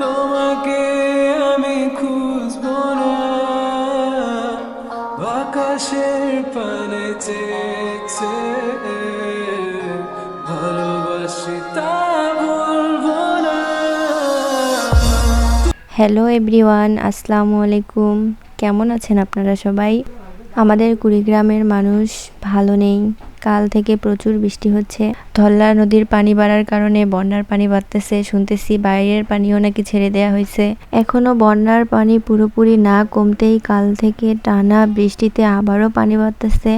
তোমাকে আমি খুঁজবো না। আকাশের পানে চেয়েছে ভালোবাসি হ্যালো এভরিওয়ান আসসালামু আলাইকুম। কেমন আছেন আপনারা সবাই? আমাদের কুড়িগ্রামের মানুষ ভালো নেই। কাল থেকে প্রচুর বৃষ্টি হচ্ছে। ধল্লা নদীর পানি বাড়ার কারণে বন্যার পানি বাড়তেছে, শুনতেছি বাইরের পানিও নাকি ছেড়ে দেওয়া হয়েছে। এখনও বন্যার পানি পুরোপুরি না কমতেই কাল থেকে টানা বৃষ্টিতে আবারও পানি বাড়তেছে।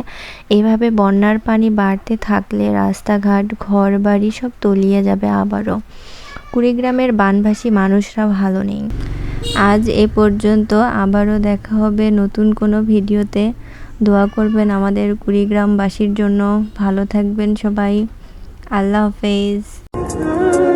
এভাবে বন্যার পানি বাড়তে থাকলে রাস্তাঘাট ঘর বাড়ি সব তলিয়ে যাবে আবারও। কুড়িগ্রামের বানভাসী মানুষরা ভালো নেই। আজ এ পর্যন্ত আবারও দেখা হবে নতুন কোনো ভিডিওতে। দোয়া করবেন আমাদের কুড়িগ্রামবাসীর জন্য। ভালো থাকবেন সবাই। আল্লাহ হাফেজ।